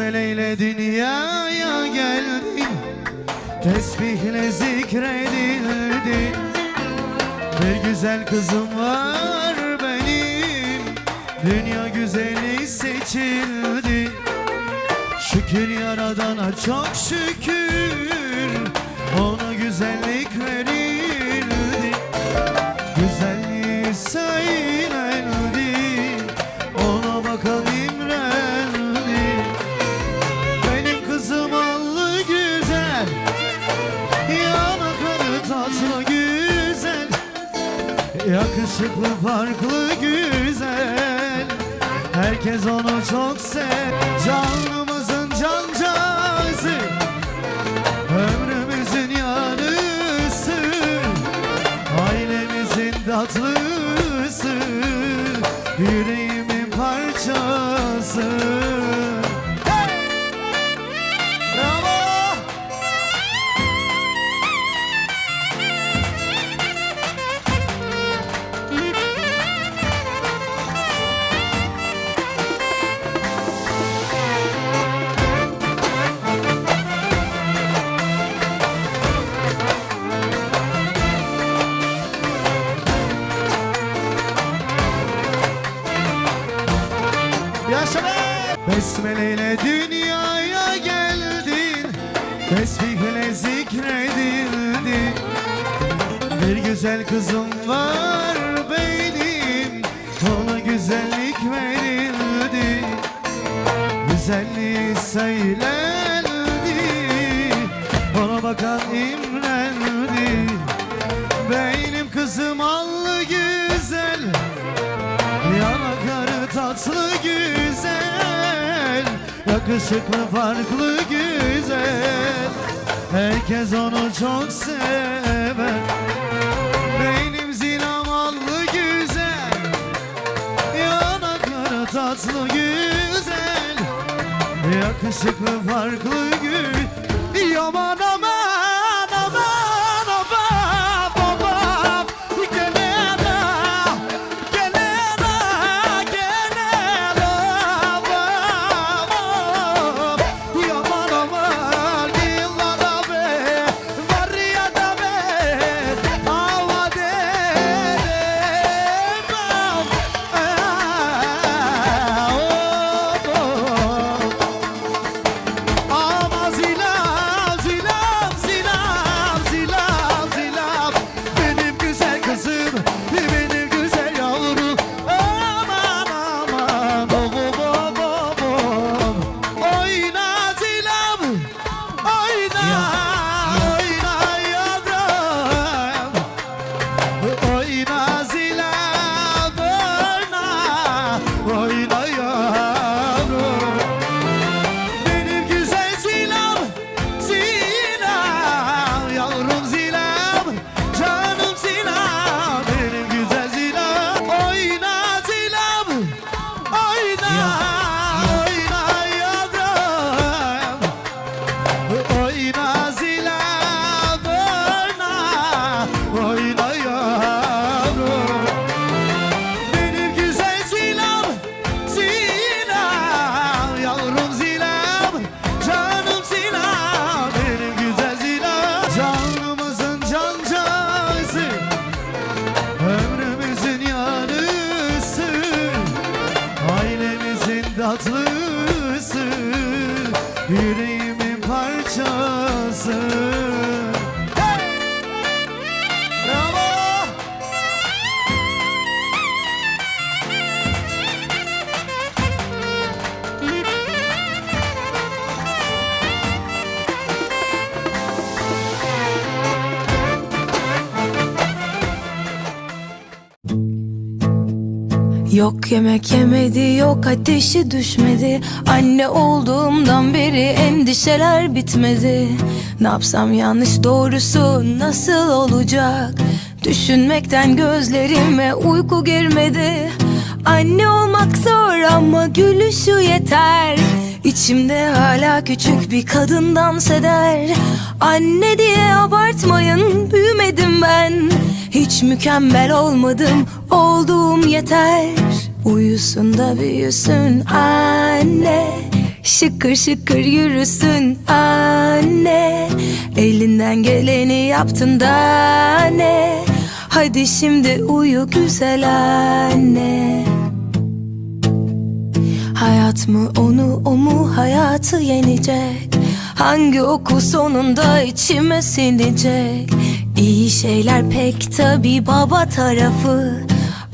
Besmeleyle dünyaya geldin Tesbihle zikredildi. Bir güzel kızım var benim. Dünya güzeli seçildi. Şükür yaradana çok şükür Yakışıklı güzel kızım var benim. Ona güzellik verildi. Güzelliği söylendi. Ona bakan imrendi. Benim kızım allı güzel. Yanakları tatlı güzel. Yakışıklı farklı güzel. Herkes onu çok sever Tatlı güzel Yakışıklı farklı güzel Yaman Yok yemek yemedi yok ateşi düşmedi. Anne olduğumdan beri endişeler bitmedi. Ne yapsam yanlış doğrusu nasıl olacak? Düşünmekten gözlerime uyku girmedi. Anne olmak zor ama gülüşü yeter İçimde hala küçük bir kadın dans eder Anne diye abartmayın büyümedim ben. Hiç mükemmel olmadım olduğum yeter. Uyusun da büyüsün anne. Şıkır şıkır yürüsün anne. Elinden geleni yaptın da ne? Hadi şimdi uyu güzel anne Hayat mı onu o mu hayatı yenecek? Hangi oku sonunda içime sinecek İyi şeyler pek tabi baba tarafı.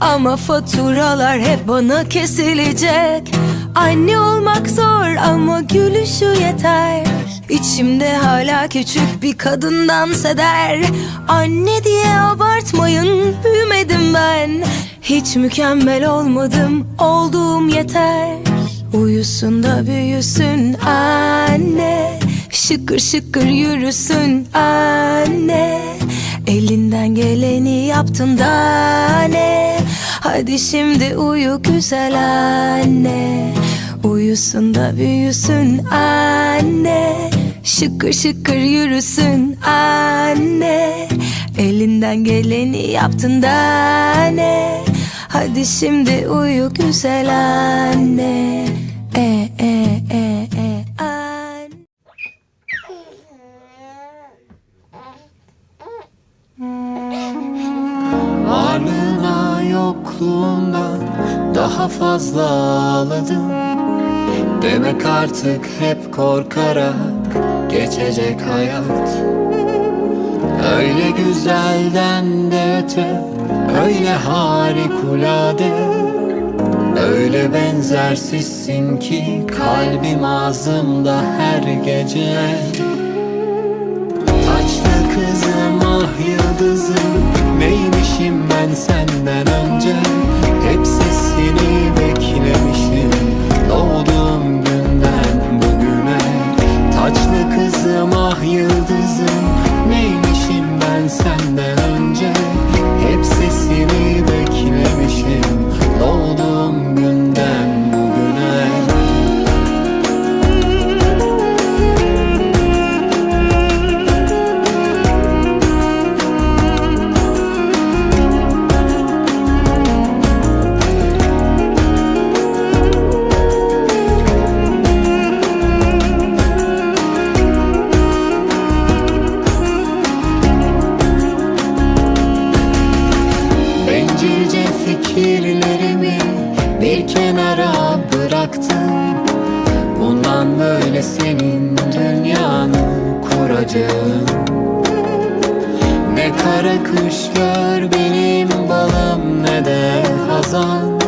Ama faturalar hep bana kesilecek. Anne olmak zor ama gülüşü yeter. İçimde hala küçük bir kadın dans eder Anne diye abartmayın büyümedim ben. Hiç mükemmel olmadım olduğum yeter Uyusun da büyüsün anne. Şıkır şıkır yürüsün anne. Elinden geleni yaptın da ne? Hadi şimdi uyu güzel anne. Uyusun da büyüsün anne. Şıkır şıkır yürüsün anne. Elinden geleni yaptın da ne Hadi şimdi uyu güzel anne. E e e e anne. Varlığına yokluğundan daha fazla ağladım. Demek artık hep korkarak geçecek hayat Öyle güzelden de öte, öyle harikulade Öyle benzersizsin ki kalbim ağzımda her gece. Taçlı kızım ah yıldızım Neymişim ben senden önce? Hep sesini beklemişim Doğduğum günden bugüne. Taçlı kızım ah yıldızım senden önce. Hep sesini beklemişim kara kış gör benim balım ne de hazan.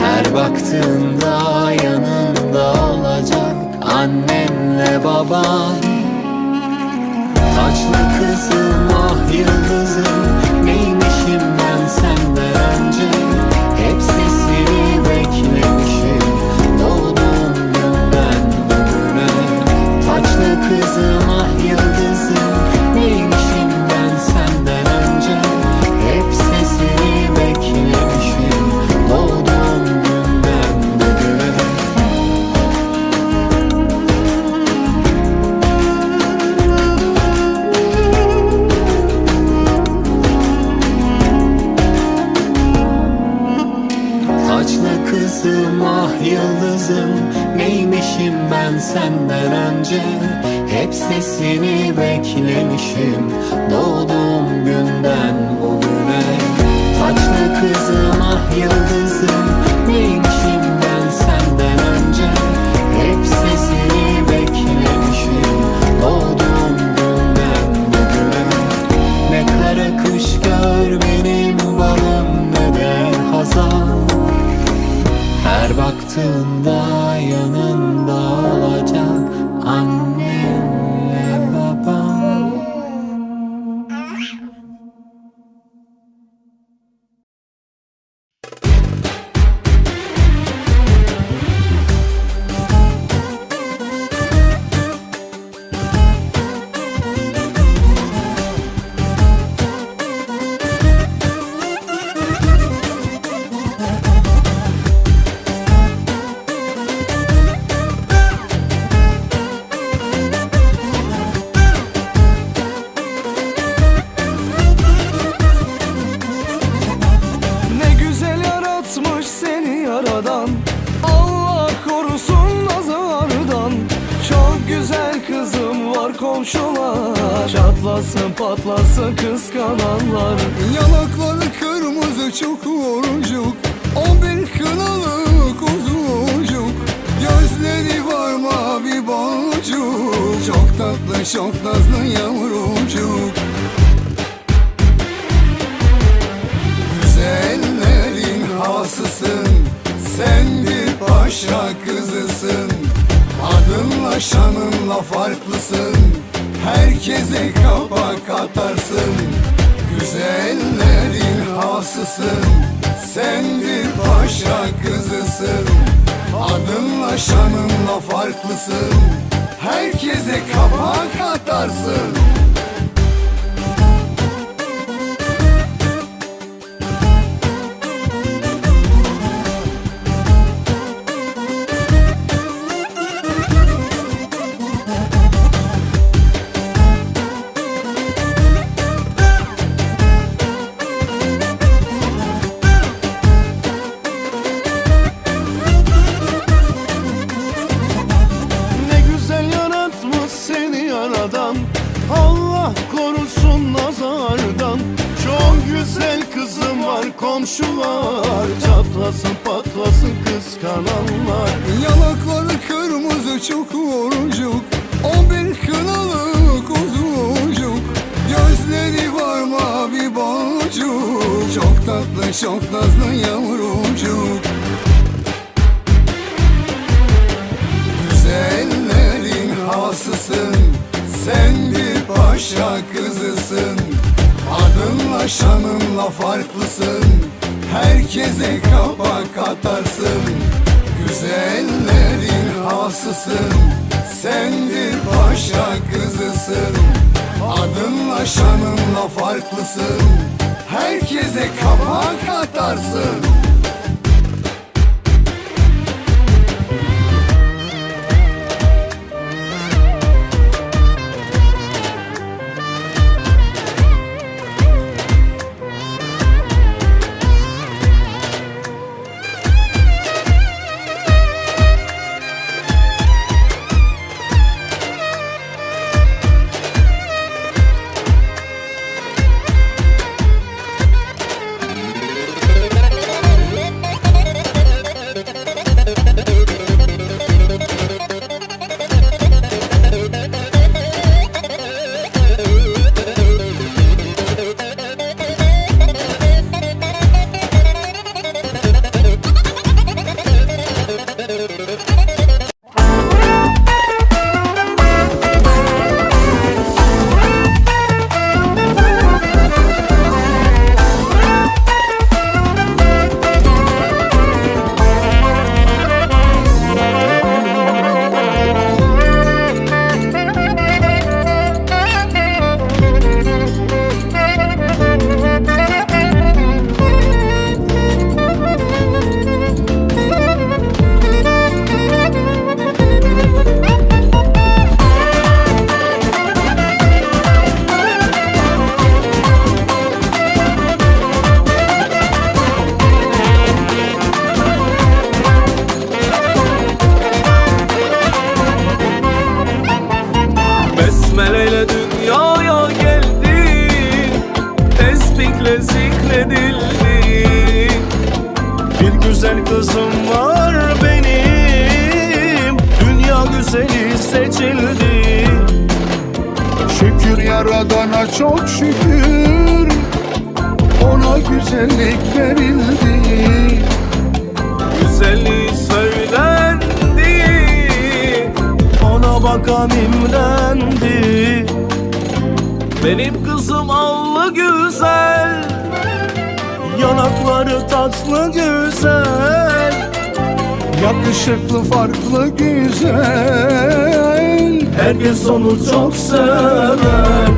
Her baktığında yanında olacak annenle baban. Taçlı kızım ah yıldızım senden önce Hep sesini beklemişim Doğduğum günden bugüne. Taçlı kızım ah yıldızım Neymişim ben senden önce? Hep sesini beklemişim Doğduğum günden bugüne. Ne kara kış gör benim balım ne de hazan Her baktığında farklısın. Herkese kapak atarsın Güzellerin hasısın Sen bir paşa kızısın. Adınla şanınla farklısın. Herkese kapak atarsın Çok nazlı yavrucuk Güzellerin hasısın Sen bir paşa kızısın. Adınla şanınla farklısın Herkese kapak atarsın Güzellerin hasısın Sen bir paşa kızısın. Adınla şanınla farklısın Herkese kapak atarsın yaradana çok şükür. Ona güzellik verildi. Güzelliği söylendi. Ona bakan imrendi. Benim kızım allı güzel. Yanakları tatlı güzel. Yakışıklı farklı güzel Herkes onu çok sever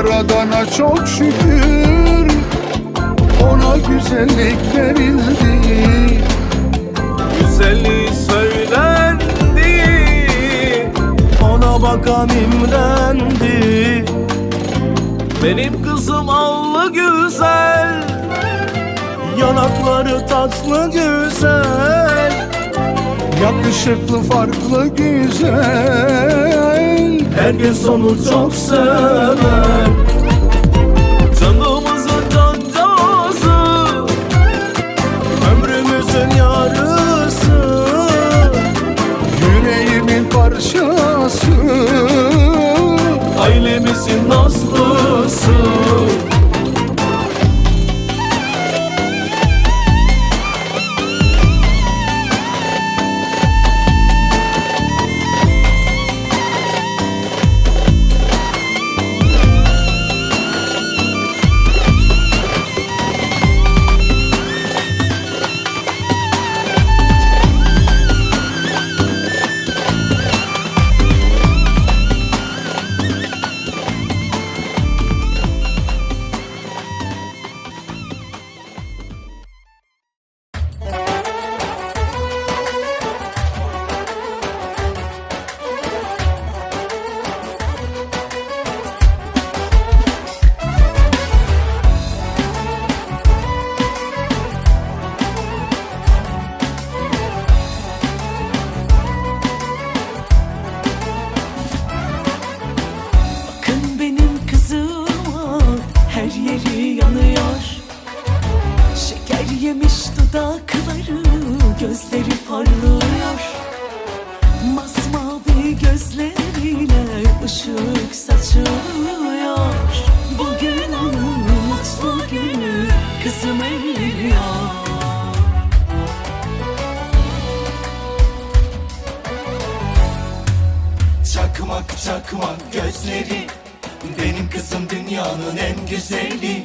yaradana çok şükür. Ona güzellik verildi. Güzelliği söylendi. Ona bakan imrendi. Benim kızım allı güzel. Yanakları tatlı güzel Yakışıklı farklı güzel. Herkes onu çok sever. Canımızın cancası Ömrümüzün yarısı. Yüreğimin parçası. Ailemizin Çakmak çakmak gözleri. Benim kızım dünyanın en güzeli.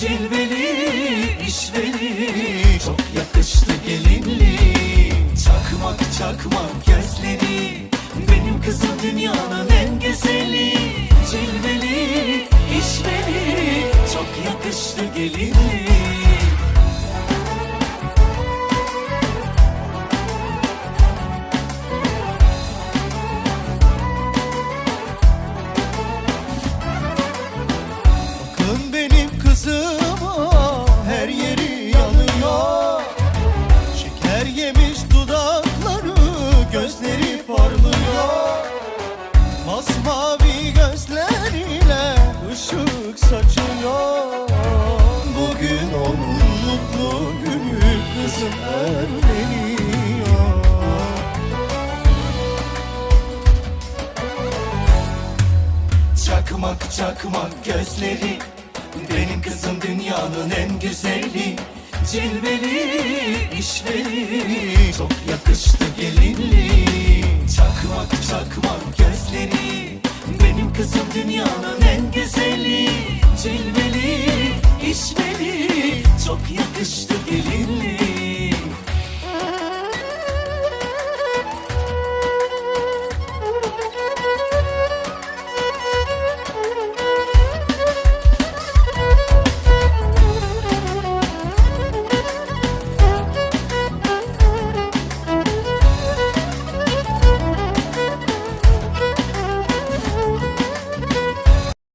Cilveli, işveli Çok yakıştı gelinli. Çakmak çakmak gözleri. Benim kızım dünyanın en güzeli. Cilveli, işveli Çok yakıştı gelinli Çakmak gözleri. Benim kızım dünyanın en güzeli. Cilveli, işveli. Çok yakıştı